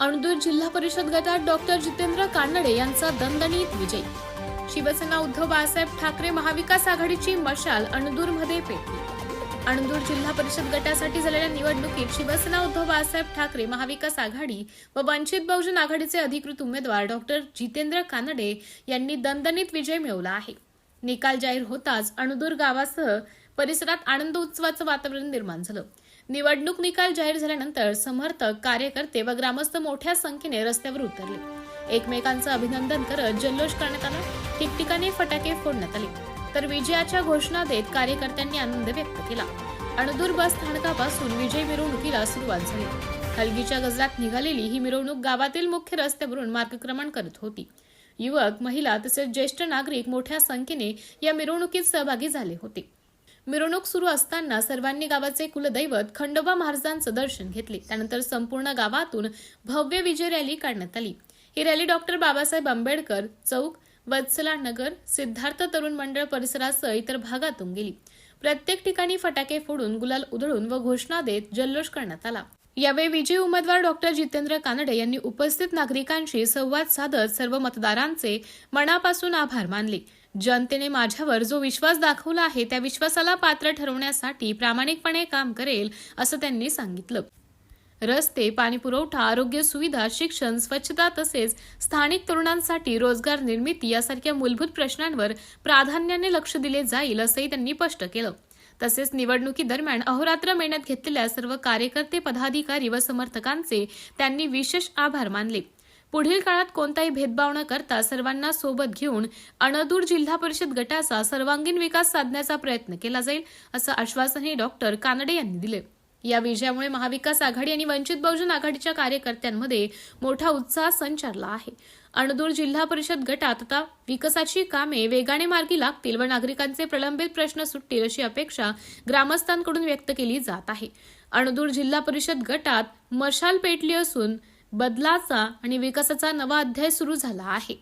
अणदूर जिल्हा परिषद गटात डॉक्टर जितेंद्र कानडे यांचा दणदणीत विजय. शिवसेना उद्धव बाळासाहेब ठाकरे महाविकास आघाडीची मशाल अणदूरमध्ये पेटली. अणदूर जिल्हा परिषद गटासाठी झालेल्या निवडणुकीत शिवसेना उद्धव बाळासाहेब ठाकरे महाविकास आघाडी व वंचित बहुजन आघाडीचे अधिकृत उमेदवार डॉक्टर जितेंद्र कानडे यांनी दणदणीत विजय मिळवला आहे. निकाल जाहीर होताच अणदूर गावासह परिसरात आनंद उत्सवाचं वातावरण निर्माण झालं. निवडणूक निकाल जाहीर झाल्यानंतर समर्थक कार्यकर्ते व ग्रामस्थ मोठ्या संख्येने रस्त्यावर उतरले. एकमेकांचं अभिनंदन करत जल्लोष करण्यात आला. ठिकठिकाणी फटाके फोडण्यात आले. तर विजयाच्या घोषणा देत कार्यकर्त्यांनी आनंद व्यक्त केला. अणदूर बस स्थानकापासून विजय मिरवणुकीला सुरुवात झाली. हलगीच्या गजरात निघालेली ही मिरवणूक गावातील मुख्य रस्त्यावरून मार्गक्रमण करत होती. युवक महिला तसेच ज्येष्ठ नागरिक मोठ्या संख्येने या मिरवणुकीत सहभागी झाले होते. मिरवणूक सुरू असताना सर्वांनी गावाचे कुलदैवत खंडोबा महाराजांचं दर्शन घेतले. त्यानंतर संपूर्ण गावातून भव्य विजय रॅली काढण्यात आली. ही रॅली डॉक्टर बाबासाहेब आंबेडकर चौक वत्सला नगर सिद्धार्थ तरुण मंडळ परिसरासह इतर भागातून गेली. प्रत्येक ठिकाणी फटाके फोडून गुलाल उधळून व घोषणा देत जल्लोष करण्यात आला. यावेळी विजयी उमेदवार डॉक्टर जितेंद्र कानडे यांनी उपस्थित नागरिकांशी संवाद साधत सर्व मतदारांचे मनापासून आभार मानले. जनतेने माझ्यावर जो विश्वास दाखवला आहे त्या विश्वासाला पात्र ठरवण्यासाठी प्रामाणिकपणे काम करेल असं त्यांनी सांगितलं. रस्ते पाणीपुरवठा आरोग्य सुविधा शिक्षण स्वच्छता तसेच स्थानिक तरुणांसाठी रोजगार निर्मिती यासारख्या मूलभूत प्रश्नांवर प्राधान्याने लक्ष दिले जाईल असंही त्यांनी स्पष्ट केलं. तसेच निवडणुकीदरम्यान अहोरात्र मेहनत घेतलेल्या सर्व कार्यकर्ते पदाधिकारी व समर्थकांचे त्यांनी विशेष आभार मानले. पुढील काळात कोणताही भेदभाव न करता सर्वांना सोबत घेऊन अणदूर जिल्हा परिषद गटाचा सर्वांगीण विकास साधण्याचा प्रयत्न केला जाईल असं आश्वासनही डॉक्टर कानडे यांनी दिले. या विजयामुळे महाविकास आघाडी आणि वंचित बहुजन आघाडीच्या कार्यकर्त्यांमध्ये मोठा उत्साह संचारला आहे. अणदूर जिल्हा परिषद गटात आता विकासाची कामे वेगाने मार्गी लागतील व नागरिकांचे प्रलंबित प्रश्न सुटतील अशी अपेक्षा ग्रामस्थांकडून व्यक्त केली जात आहे. अणदूर जिल्हा परिषद गटात मशाल पेटली असून बदलाचा आणि विकासाचा नवा अध्याय सुरू झाला आहे.